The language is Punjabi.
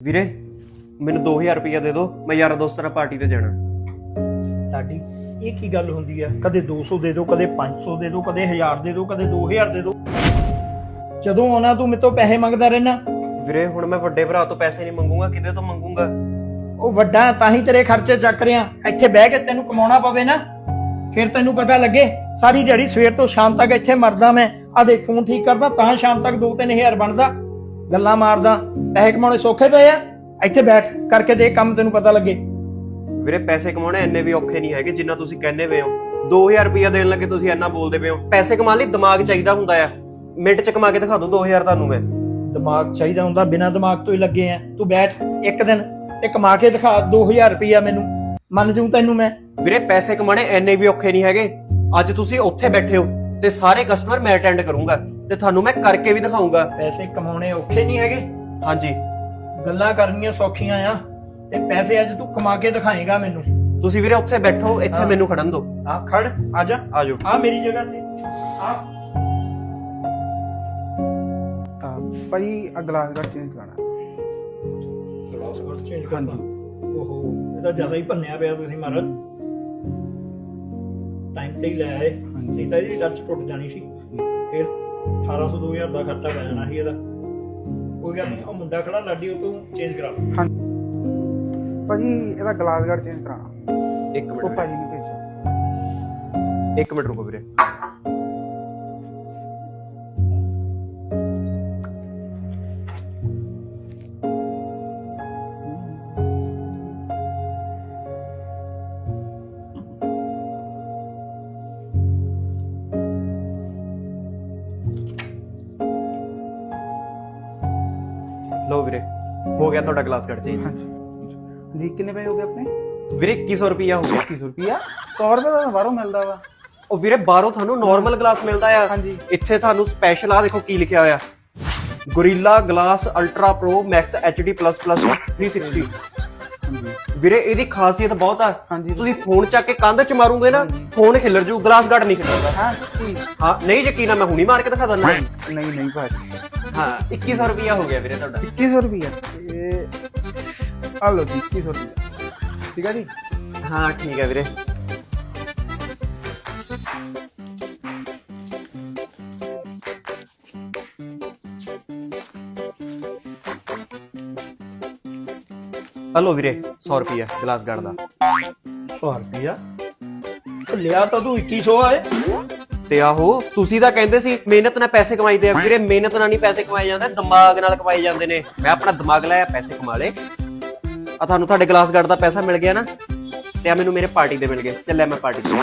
ਵੀਰੇ ਮੈਨੂੰ 2000 ਰੁਪਇਆ ਦੇ ਦਿਓ ਮੈਂ ਯਾਰਾਂ ਦੋਸਤਾਂ ਨਾਲ ਪਾਰਟੀ ਤੇ ਜਾਣਾ। ਸਾਡੀ ਇਹ ਕੀ ਗੱਲ ਹੁੰਦੀ ਆ? ਕਦੇ 200 ਦੇ ਦਿਓ ਕਦੇ 500 ਦੇ ਦਿਓ ਕਦੇ 1000 ਦੇ ਦਿਓ ਕਦੇ 2000 ਦੇ ਦਿਓ ਜਦੋਂ ਆਉਣਾ ਤੂੰ ਮੇਰੇ ਤੋਂ ਪੈਸੇ ਮੰਗਦਾ ਰਹਿਣਾ। ਵੀਰੇ ਹੁਣ ਮੈਂ ਵੱਡੇ ਭਰਾ ਤੋਂ ਪੈਸੇ ਨਹੀਂ ਮੰਗੂਗਾ ਕਿਤੇ ਤੋਂ ਮੰਗੂਗਾ? ਉਹ ਵੱਡਾ ਤਾਂ ਹੀ ਤੇਰੇ ਖਰਚੇ ਚੱਕ ਰਿਆਂ ਇੱਥੇ ਬਹਿ ਕੇ ਤੈਨੂੰ ਕਮਾਉਣਾ ਪਵੇ ਨਾ। ਫਿਰ ਤੈਨੂੰ ਪਤਾ ਲੱਗੇ ਸਾਰੀ ਦਿਹਾੜੀ ਸਵੇਰ ਤੋਂ ਸ਼ਾਮ ਤੱਕ ਇੱਥੇ ਮਰਦਾ ਮੈਂ। ਆ ਦੇਖ ਫੋਨ ਠੀਕ ਕਰਦਾ ਤਾਂ ਸ਼ਾਮ ਤੱਕ 2-3000 ਬਣਦਾ। ਗੱਲਾਂ ਮਾਰਦਾ ਪੈਸੇ ਕਮਾਉਣੇ ਸੌਖੇ ਪਏ ਆ। ਇੱਥੇ ਬੈਠ ਕਰਕੇ ਦੇ ਕੰਮ ਤੈਨੂੰ ਪਤਾ ਲੱਗੇ। ਵੀਰੇ ਪੈਸੇ ਕਮਾਉਣੇ ਇੰਨੇ ਵੀ ਔਖੇ ਨਹੀਂ ਹੈਗੇ ਜਿੰਨਾ ਤੁਸੀਂ ਕਹਿੰਦੇ ਪਏ ਹੋ। 2000 ਰੁਪਇਆ ਦੇਣ ਲੱਗੇ ਤੁਸੀਂ ਇੰਨਾ ਬੋਲਦੇ ਪਏ ਹੋ। ਪੈਸੇ ਕਮਾਉਣ ਲਈ ਦਿਮਾਗ ਚਾਹੀਦਾ ਹੁੰਦਾ ਆ। ਮਿੰਟ ਚ ਕਮਾ ਕੇ ਦਿਖਾ ਦੋ 2000 ਤੁਹਾਨੂੰ ਮੈਂ। ਦਿਮਾਗ ਚਾਹੀਦਾ ਹੁੰਦਾ ਬਿਨਾਂ ਦਿਮਾਗ ਤੋਂ ਹੀ ਲੱਗੇ ਆ। ਤੂੰ ਬੈਠ ਇੱਕ ਦਿਨ ਤੇ ਕਮਾ ਕੇ ਦਿਖਾ 2000 ਰੁਪਈਆ ਮੈਨੂੰ। ਮੰਨ ਜੂ ਤੈਨੂੰ ਮੈਂ। ਵੀਰੇ ਪੈਸੇ ਕਮਾਉਣੇ ਇੰਨੇ ਵੀ ਔਖੇ ਨਹੀਂ ਹੈਗੇ। ਅੱਜ ਤੁਸੀਂ ਉੱਥੇ ਬੈਠੇ ਹੋ। ਤੇ ਸਾਰੇ ਕਸਟਮਰ ਮੈਂ ਅਟੈਂਡ ਕਰੂੰਗਾ ਤੇ ਤੁਹਾਨੂੰ ਮੈਂ ਕਰਕੇ ਵੀ ਦਿਖਾਉਂਗਾ। ਪੈਸੇ ਕਮਾਉਣੇ ਔਖੇ ਨਹੀਂ ਹੈਗੇ? ਹਾਂਜੀ। ਗੱਲਾਂ ਕਰਨੀਆਂ ਸੌਖੀਆਂ ਆ ਤੇ ਪੈਸੇ ਅੱਜ ਤੂੰ ਕਮਾ ਕੇ ਦਿਖਾਏਗਾ ਮੈਨੂੰ। ਤੁਸੀਂ ਵੀਰੇ ਉੱਥੇ ਬੈਠੋ ਇੱਥੇ ਹਾਂ। ਮੈਨੂੰ ਖੜਨ ਦਿਓ। ਆ ਖੜ ਆ ਜਾ। ਆ ਜਾਓ। ਆ ਮੇਰੀ ਜਗ੍ਹਾ ਤੇ। ਆ। ਤਾਂ ਭਾਈ ਆ ਗਲਾਸ ਦਾ ਚੇਂਜ ਕਰਾਣਾ ਗਲਾਸ ਘਟ ਚੇਂਜ ਹਾਂਜੀ। ਓਹੋ ਇਹਦਾ ਜ਼ਿਆਦਾ ਹੀ ਭੰਨਿਆ ਪਿਆ ਤੁਸੀਂ ਮਹਾਰਾਜ। ਟਾਈਮ ਤੇ ਹੀ ਲੈ ਆਏ। ਹਾਂਜੀ। ਨਹੀਂ ਤਾਂ ਇਹਦੀ ਟੱਚ ਟੁੱਟ ਜਾਣੀ ਸੀ। ਫਿਰ 1800 2000 ਦਾ ਖਰਚਾ ਪੈ ਜਾਣਾ ਸੀ ਇਹਦਾ। ਕੋਈ ਗੱਲ ਨਹੀਂ ਉਹ ਮੁੰਡਾ ਖੜਾ ਲਾਡੀ ਉਹ ਤੋਂ ਚੇਂਜ ਕਰਾ ਲਓ। ਭਾਜੀ ਇਹਦਾ ਗਲਾਸ ਗਾਰਡ ਚੇਂਜ ਕਰਾਣਾ ਇੱਕ ਉਹ ਮਿੰਟ ਭਾਜੀ ਨੂੰ ਭੇਜੋ। ਇੱਕ ਮਿੰਟ ਰੁਕੋ ਵੀਰੇ। ਲਓ ਵੀਰੇ ਹੋ ਗਿਆ ਤੁਹਾਡਾ ਗਲਾਸ ਕੱਢ ਚੇਂਜ ਹਾਂਜੀ ਜੀ ਕਿੰਨੇ ਪੈਸੇ ਹੋ ਗਏ ਆਪਣੇ? ਵੀਰੇ 2100 ਰੁਪਿਆ ਹੋ ਗਿਆ। 21 ਰੁਪਿਆ 100 ਰੁਪਏ ਦਾ ਬਾਹਰੋਂ ਮਿਲਦਾ ਵਾ। ਉਹ ਵੀਰੇ ਬਾਹਰੋਂ ਤੁਹਾਨੂੰ ਨਾਰਮਲ ਗਲਾਸ ਮਿਲਦਾ ਆ। ਹਾਂਜੀ। ਇੱਥੇ ਤੁਹਾਨੂੰ ਸਪੈਸ਼ਲ ਆ ਦੇਖੋ ਕੀ ਲਿਖਿਆ ਹੋਇਆ। Gorilla glass ultra pro max plus 360 ਹਾਂਜੀ। ਵੀਰੇ ਇਹਦੀ ਖਾਸੀਅਤ ਬਹੁਤ ਆ। ਹਾਂਜੀ। ਤੁਸੀਂ ਫੋਨ ਚੱਕ ਕੇ ਕੰਧ 'ਚ ਮਾਰੋਗੇ ਨਾ ਫੋਨ ਖਿਲਰ ਜੂ ਗਲਾਸ ਗਾਰਡ ਨਹੀਂ ਖਿਲਰਦਾ। ਹਾਂ ਸੱਚੀ ਹਾਂ ਨਹੀਂ ਯਕੀਨ ਆ ਮੈਂ ਹੁਣੀ ਮਾਰ ਕੇ ਦਿਖਾ ਦਿੰਦਾ। ਨਹੀਂ ਨਹੀਂ ਭਾਜੀ। ਹਾਂ 2100 ਰੁਪਿਆ ਹੋ ਗਿਆ ਵੀਰੇ ਤੁਹਾਡਾ। 2100 ਰੁਪਿਆ ਇਹ ਆ ਲਓ ਜੀ 2100 ਰੁਪਿਆ ਠੀਕ ਹੈ ਜੀ? ਹਾਂ ਠੀਕ ਹੈ ਵੀਰੇ। ਹਲੋ ਵੀਰੇ 100 ਰੁਪਿਆ ਗਲਾਸ ਗਾਰਡ ਦਾ 100 ਰੁਪਿਆ ਲਿਆ ਤਾਂ ਤੂੰ 2100 ਆਏ ਤੇ ਆਹੋ, ਤੁਸੀਂ ਤਾਂ ਕਹਿੰਦੇ ਸੀ ਮਿਹਨਤ ਨਾਲ ਪੈਸੇ ਕਮਾਈਦੇ ਆ। ਵੀਰੇ, ਮਿਹਨਤ ਨਾਲ ਨਹੀਂ ਪੈਸੇ ਕਮਾਏ ਜਾਂਦੇ, ਦਿਮਾਗ ਨਾਲ ਕਮਾਏ ਜਾਂਦੇ ਨੇ। ਮੈਂ ਆਪਣਾ ਦਿਮਾਗ ਲਾਇਆ, ਪੈਸੇ ਕਮਾ ਲਏ। ਆ ਤੁਹਾਨੂੰ ਤੁਹਾਡੇ ਗਲਾਸ ਗਾਰਡ ਦਾ ਪੈਸਾ ਮਿਲ ਗਿਆ ਨਾ? ਤੇ ਆ ਮੈਨੂੰ ਮੇਰੇ ਪਾਰਟੀ ਦੇ ਮਿਲ ਗਏ। ਚੱਲਿਆ ਮੈਂ ਪਾਰਟੀ ਤੇ।